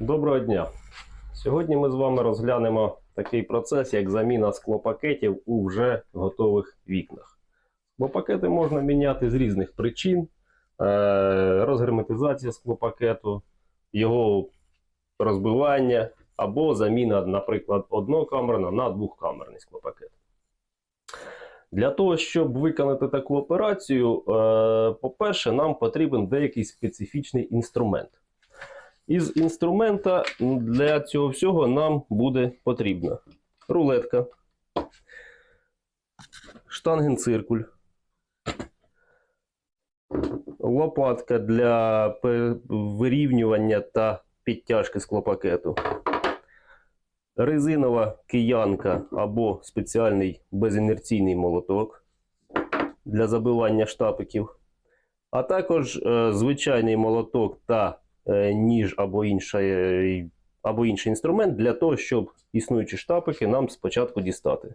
Доброго дня! Сьогодні ми з вами розглянемо такий процес, як заміна склопакетів у вже готових вікнах. Склопакети можна міняти з різних причин: Е, розгерметизація склопакету, його розбивання або заміна, наприклад, однокамерна на двохкамерний склопакет. Для того, щоб виконати таку операцію, е, по-перше, нам потрібен деякий специфічний інструмент. Із інструмента для цього всього нам буде потрібна рулетка, штангенциркуль, лопатка для вирівнювання та підтяжки склопакету, резинова киянка або спеціальний безінерційний молоток для забивання штапиків, а також е, звичайний молоток та ніж або інший, або інший інструмент для того, щоб існуючі штапики нам спочатку дістати.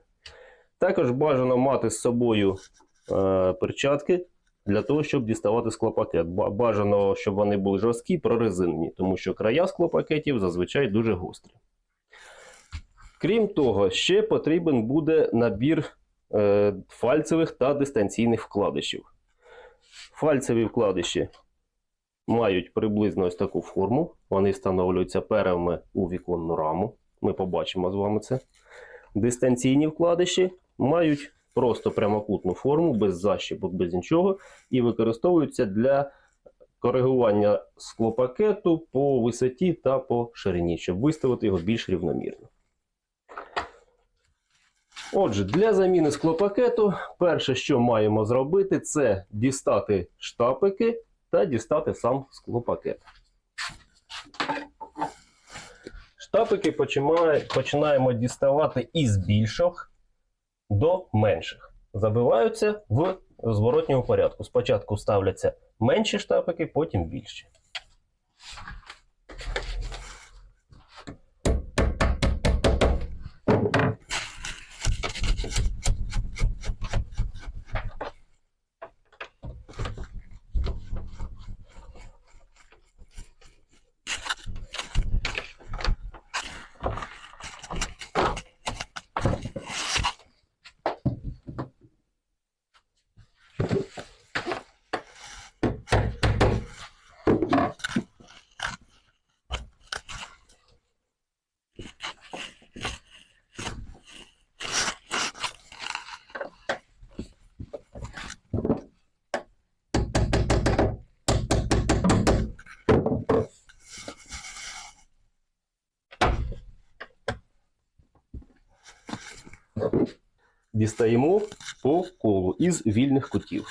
Також бажано мати з собою е, перчатки для того, щоб діставати склопакет. Бажано, щоб вони були жорсткі, прорезинені, тому що края склопакетів зазвичай дуже гострі. Крім того, ще потрібен буде набір е, фальцевих та дистанційних вкладишів. Фальцеві вкладиші мають приблизно ось таку форму. Вони встановлюються первими у віконну раму. Ми побачимо з вами це. Дистанційні вкладиші мають просто прямокутну форму, без защіпок, без нічого, і використовуються для коригування склопакету по висоті та по ширині, щоб виставити його більш рівномірно. Отже, для заміни склопакету, перше, що маємо зробити, це дістати штапики та дістати сам склопакет. Штапики починаємо діставати із більших до менших. Забиваються в зворотньому порядку. Спочатку ставляться менші штапики, потім більші. Дістаємо по колу із вільних кутів.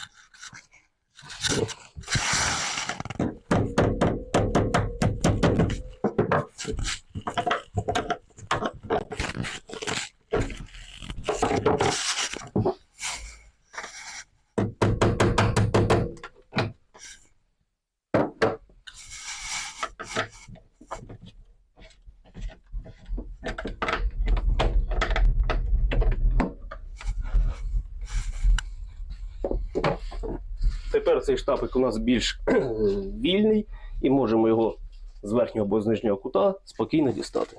Тепер цей штапик у нас більш вільний і можемо його з верхнього або з нижнього кута спокійно дістати.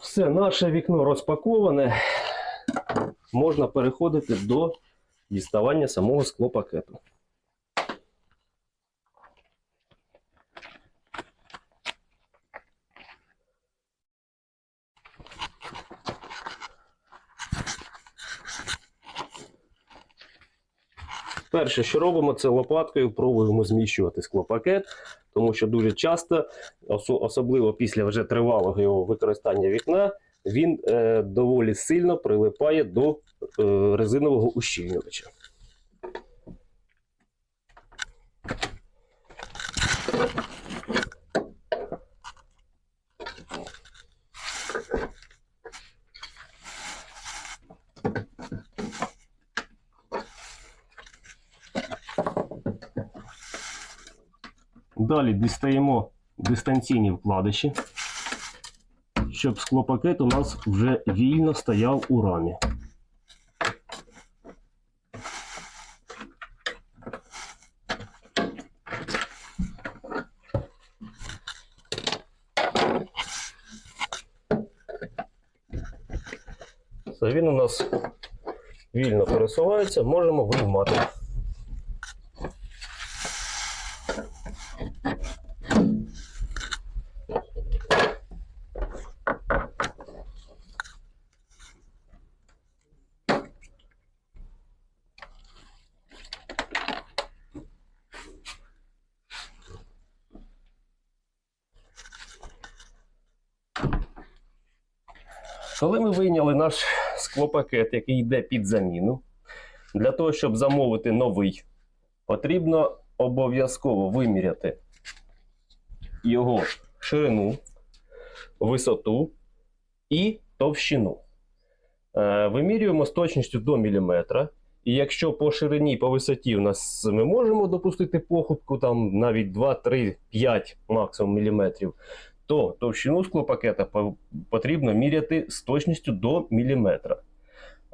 Все, наше вікно розпаковане. Можна переходити до діставання самого склопакету. Перше, що робимо, це лопаткою пробуємо зміщувати склопакет, тому що дуже часто, особливо після вже тривалого його використання вікна, він е, доволі сильно прилипає до резинового ущільнювача. Далі дістаємо дистанційні вкладиші, щоб склопакет у нас вже вільно стояв у рамі. Все, він у нас вільно пересувається, можемо виймати. Коли ми вийняли наш склопакет, який йде під заміну, для того, щоб замовити новий, потрібно обов'язково виміряти його ширину, висоту і товщину. Е, Вимірюємо з точністю до міліметра. І якщо по ширині по висоті у нас ми можемо допустити похибку, там навіть 2, 3, 5 максимум міліметрів, то товщину склопакета по- потрібно міряти з точністю до міліметра.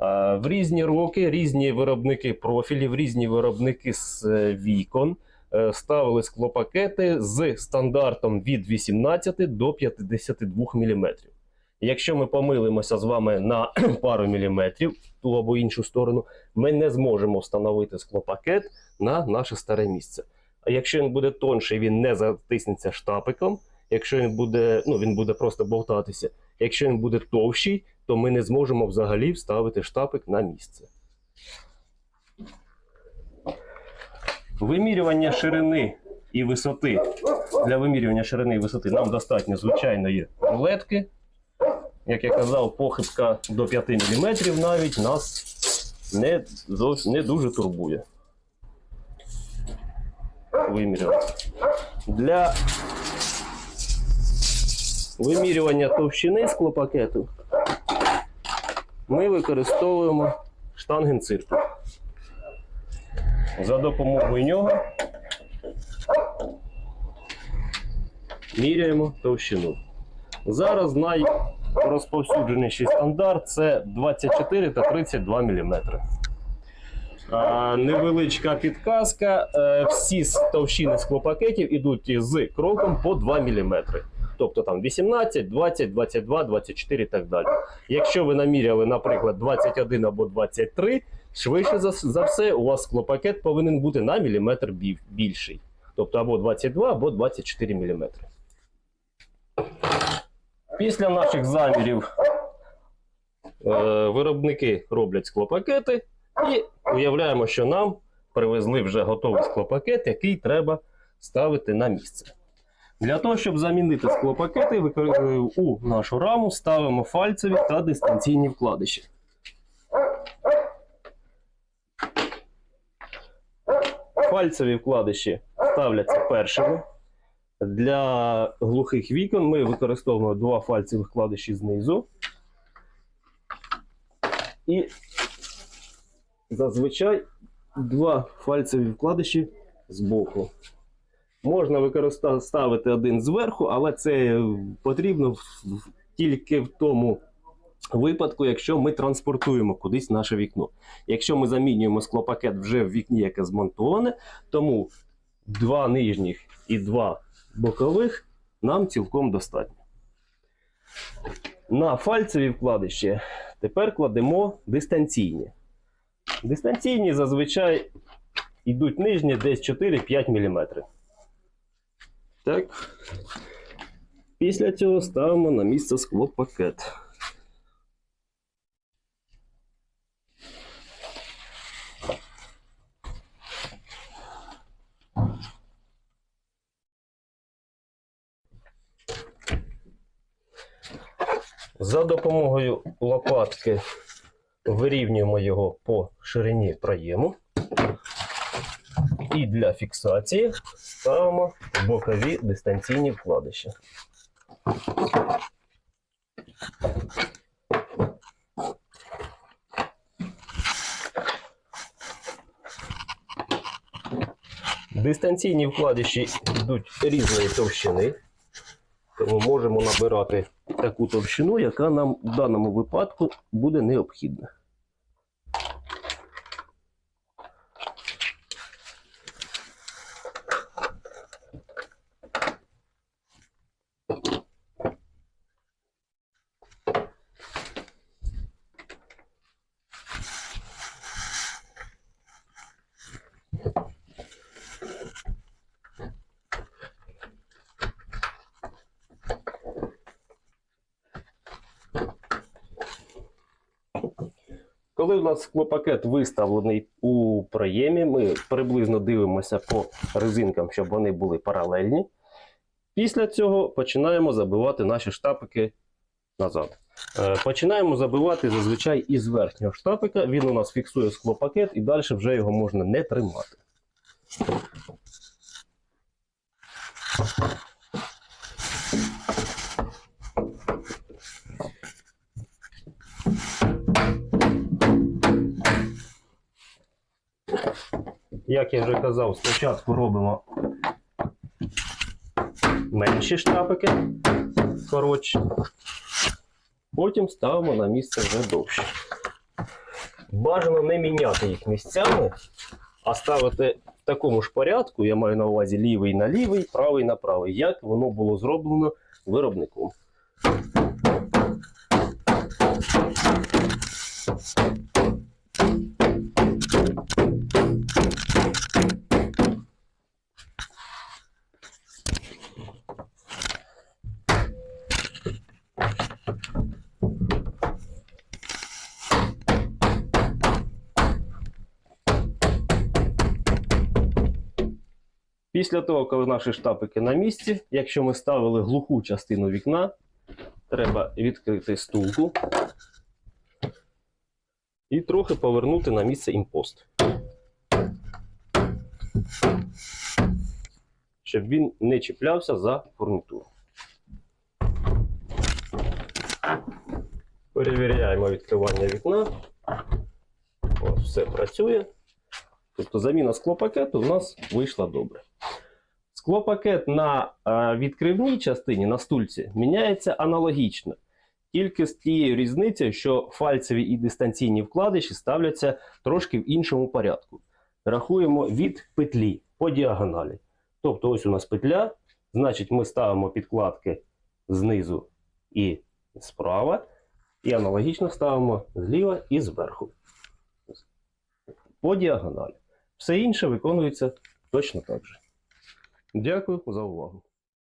В різні роки різні виробники профілів, різні виробники з е, вікон е, ставили склопакети з стандартом від 18 до 52 мм. Якщо ми помилимося з вами на пару міліметрів ту або іншу сторону, ми не зможемо встановити склопакет на наше старе місце. А якщо він буде тонший, він не затиснеться штапиком. Якщо він буде, ну він буде просто болтатися. Якщо він буде товщий, то ми не зможемо взагалі вставити штапик на місце. Вимірювання ширини і висоти. Для вимірювання ширини і висоти нам достатньо звичайної рулетки. Як я казав, похибка до 5 мм навіть нас не, не дуже турбує. Вимірювання. Для вимірювання товщини склопакету ми використовуємо штангенциркуль. За допомогою нього міряємо товщину. Зараз найрозповсюдженіший стандарт це 24 та 32 мм. Невеличка підказка. Е, Всі товщини склопакетів ідуть з кроком по 2 мм. Тобто там 18, 20, 22, 24 і так далі. Якщо ви наміряли, наприклад, 21 або 23, швидше за, за все, у вас склопакет повинен бути на міліметр більший. Тобто або 22, або 24 мм. Після наших замірів е, виробники роблять склопакети і уявляємо, що нам привезли вже готовий склопакет, який треба ставити на місце. Для того, щоб замінити склопакети, е, у нашу раму ставимо фальцеві та дистанційні вкладиші. Фальцеві вкладиші ставляться першими. Для глухих вікон ми використовуємо два фальцевих вкладиші знизу. І зазвичай два фальцеві вкладиші збоку. Можна використа- ставити один зверху, але це потрібно тільки в тому випадку, якщо ми транспортуємо кудись наше вікно. Якщо ми замінюємо склопакет вже в вікні, яке змонтоване, тому два нижніх і два бокових нам цілком достатньо. На фальцеві вкладиші тепер кладемо дистанційні. Дистанційні зазвичай йдуть нижні десь 4-5 мм. Так. Після цього ставимо на місце склопакет. За допомогою лопатки вирівнюємо його по ширині проєму. І для фіксації ставимо бокові дистанційні вкладиші. Дистанційні вкладиші йдуть різної товщини. Тому можемо набирати таку товщину, яка нам в даному випадку буде необхідна. Коли у нас склопакет виставлений у проємі, ми приблизно дивимося по резинкам, щоб вони були паралельні. Після цього починаємо забивати наші штапики назад. Е, Починаємо забивати зазвичай із верхнього штапика. Він у нас фіксує склопакет і далі вже його можна не тримати. Як я вже казав, спочатку робимо менші штапики, коротші, потім ставимо на місце вже довше. Бажано не міняти їх місцями, а ставити в такому ж порядку, я маю на увазі лівий на лівий, правий на правий, як воно було зроблено виробником. Після того, коли наші штапики на місці, якщо ми ставили глуху частину вікна, треба відкрити стулку і трохи повернути на місце імпост. Щоб він не чіплявся за фурнітуру. Перевіряємо відкривання вікна. От, все працює. Тобто заміна склопакету у нас вийшла добре. Склопакет на е, відкривній частині на стульці міняється аналогічно, тільки з тією різницею, що фальцеві і дистанційні вкладиші ставляться трошки в іншому порядку. Рахуємо від петлі по діагоналі. Тобто, ось у нас петля, значить, ми ставимо підкладки знизу і справа, і аналогічно ставимо зліва і зверху. По діагоналі. Все інше виконується точно так же. Дякую за увагу.